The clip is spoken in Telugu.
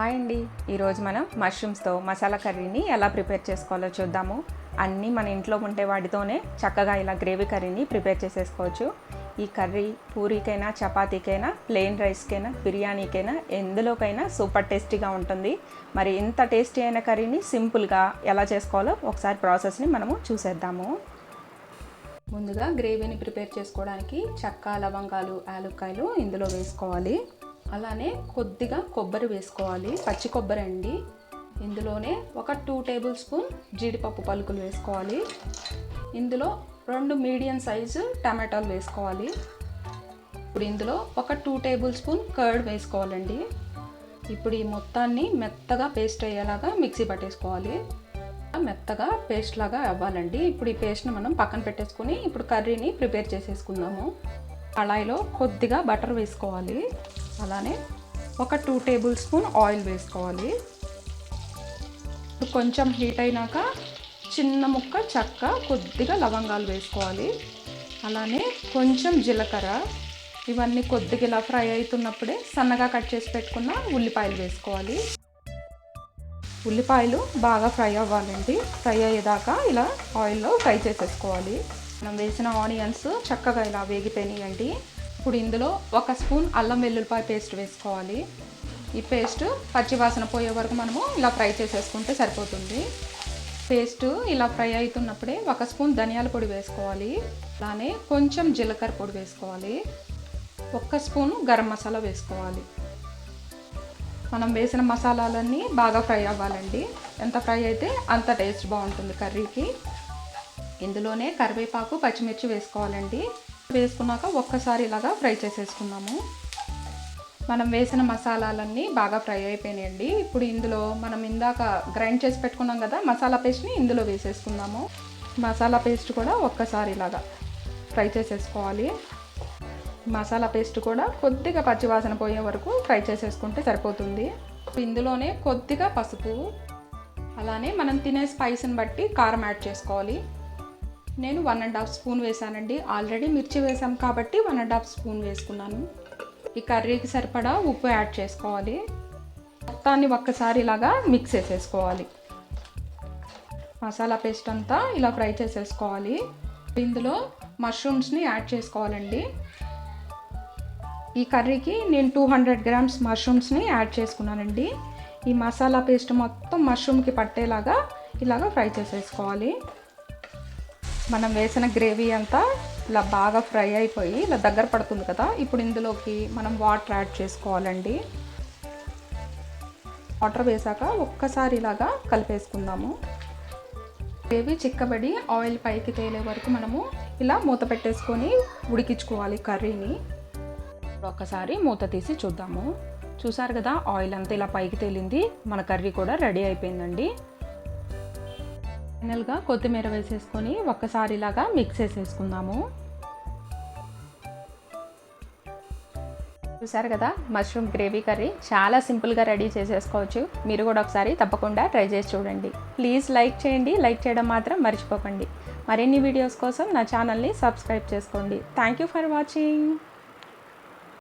హాయ్ అండి. ఈరోజు మనం మష్రూమ్స్తో మసాలా కర్రీని ఎలా ప్రిపేర్ చేసుకోవాలో చూద్దాము. అన్నీ మన ఇంట్లో ఉండే వాటితోనే చక్కగా ఇలా గ్రేవీ కర్రీని ప్రిపేర్ చేసేసుకోవచ్చు. ఈ కర్రీ పూరీకైనా చపాతీకైనా ప్లెయిన్ రైస్కైనా బిర్యానీకైనా ఎందులోకైనా సూపర్ టేస్టీగా ఉంటుంది. మరి ఇంత టేస్టీ అయిన కర్రీని సింపుల్గా ఎలా చేసుకోవాలో ఒకసారి ప్రాసెస్ని మనము చూసేద్దాము. ముందుగా గ్రేవీని ప్రిపేర్ చేసుకోవడానికి చక్క లవంగాలు యాలుక్కాయలు ఇందులో వేసుకోవాలి. అలానే కొద్దిగా కొబ్బరి వేసుకోవాలి పచ్చి కొబ్బరి అండి. ఇందులోనే ఒక టూ టేబుల్ స్పూన్ జీడిపప్పు పలుకులు వేసుకోవాలి. ఇందులో రెండు మీడియం సైజు టమాటాలు వేసుకోవాలి. ఇప్పుడు ఇందులో ఒక టూ టేబుల్ స్పూన్ కర్డ్ వేసుకోవాలండి. ఇప్పుడు ఈ మొత్తాన్ని మెత్తగా పేస్ట్ అయ్యేలాగా మిక్సీ పట్టేసుకోవాలి. మెత్తగా పేస్ట్ లాగా అవ్వాలండి. ఇప్పుడు ఈ పేస్ట్ని మనం పక్కన పెట్టేసుకుని ఇప్పుడు కర్రీని ప్రిపేర్ చేసేసుకుందాము. కళాయిలో కొద్దిగా బటర్ వేసుకోవాలి. అలానే ఒక టూ టేబుల్ స్పూన్ ఆయిల్ వేసుకోవాలి. కొంచెం హీట్ అయినాక చిన్న ముక్క చెక్క కొద్దిగా లవంగాలు వేసుకోవాలి. అలానే కొంచెం జీలకర్ర ఇవన్నీ కొద్దిగా ఇలా ఫ్రై అవుతున్నప్పుడే సన్నగా కట్ చేసి పెట్టుకున్న ఉల్లిపాయలు వేసుకోవాలి. ఉల్లిపాయలు బాగా ఫ్రై అవ్వాలండి. ఫ్రై అయ్యేదాకా ఇలా ఆయిల్లో ఫ్రై చేసేసుకోవాలి. మనం వేసిన ఆనియన్స్ చక్కగా ఇలా వేగిపోయినాయండి. ఇప్పుడు ఇందులో ఒక స్పూన్ అల్లం వెల్లుల్లిపాయ పేస్ట్ వేసుకోవాలి. ఈ పేస్ట్ పచ్చివాసన పోయే వరకు మనము ఇలా ఫ్రై చేసేసుకుంటే సరిపోతుంది. పేస్ట్ ఇలా ఫ్రై అవుతున్నప్పుడే ఒక స్పూన్ ధనియాల పొడి వేసుకోవాలి. అలానే కొంచెం జీలకర్ర పొడి వేసుకోవాలి. ఒక్క స్పూను గరం మసాలా వేసుకోవాలి. మనం వేసిన మసాలాలన్నీ బాగా ఫ్రై అవ్వాలండి. ఎంత ఫ్రై అయితే అంత టేస్ట్ బాగుంటుంది కర్రీకి. ఇందులోనే కరివేపాకు పచ్చిమిర్చి వేసుకోవాలండి. వేసుకున్నాక ఒక్కసారి ఇలాగా ఫ్రై చేసేసుకున్నాము మనం వేసిన మసాలాలన్నీ బాగా ఫ్రై అయిపోయినాయండి. ఇప్పుడు ఇందులో మనం ఇందాక గ్రైండ్ చేసి పెట్టుకున్నాం కదా మసాలా పేస్ట్ని ఇందులో వేసేసుకుందాము. మసాలా పేస్ట్ కూడా ఒక్కసారి ఇలాగా ఫ్రై చేసేసుకోవాలి. మసాలా పేస్ట్ కూడా కొద్దిగా పచ్చివాసన పోయే వరకు ఫ్రై చేసేసుకుంటే సరిపోతుంది. ఇందులోనే కొద్దిగా పసుపు అలానే మనం తినే స్పైస్ని బట్టి కారం యాడ్ చేసుకోవాలి. నేను వన్ అండ్ హాఫ్ స్పూన్ వేసానండి ఆల్రెడీ మిర్చి వేసాం కాబట్టి వన్ అండ్ హాఫ్ స్పూన్ వేసుకున్నాను. ఈ కర్రీకి సరిపడా ఉప్పు యాడ్ చేసుకోవాలి. మొత్తాన్ని ఒక్కసారి ఇలాగా మిక్స్ చేసేసుకోవాలి. మసాలా పేస్ట్ అంతా ఇలా ఫ్రై చేసేసుకోవాలి. ఇందులో మష్రూమ్స్ని యాడ్ చేసుకోవాలండి. ఈ కర్రీకి నేను టూ హండ్రెడ్ గ్రామ్స్ మష్రూమ్స్ని యాడ్ చేసుకున్నానండి. ఈ మసాలా పేస్ట్ మొత్తం మష్రూమ్కి పట్టేలాగా ఇలాగా ఫ్రై చేసేసుకోవాలి. మనం వేసిన గ్రేవీ అంతా ఇలా బాగా ఫ్రై అయిపోయి ఇలా దగ్గర పడుతుంది కదా. ఇప్పుడు ఇందులోకి మనం వాటర్ యాడ్ చేసుకోవాలండి. వాటర్ వేసాక ఒక్కసారి ఇలాగా కలిపేసుకుందాము. గ్రేవీ చిక్కబడి ఆయిల్ పైకి తేలే వరకు మనము ఇలా మూత పెట్టేసుకొని ఉడికించుకోవాలి కర్రీని. ఒక్కసారి మూత తీసి చూద్దాము. చూసారు కదా ఆయిల్ అంతా ఇలా పైకి తేలింది. మన కర్రీ కూడా రెడీ అయిపోయిందండి. ఫైనల్గా కొత్తిమీర వేసేసుకొని ఒక్కసారి ఇలాగా మిక్స్ చేసేసుకుందాము. చూసారు కదా మష్రూమ్ గ్రేవీ కర్రీ చాలా సింపుల్గా రెడీ చేసేసుకోవచ్చు. మీరు కూడా ఒకసారి తప్పకుండా ట్రై చేసి చూడండి. ప్లీజ్ లైక్ చేయండి లైక్ చేయడం మాత్రం మర్చిపోకండి. మరిన్ని వీడియోస్ కోసం నా ఛానల్ని సబ్స్క్రైబ్ చేసుకోండి. Thank you for watching.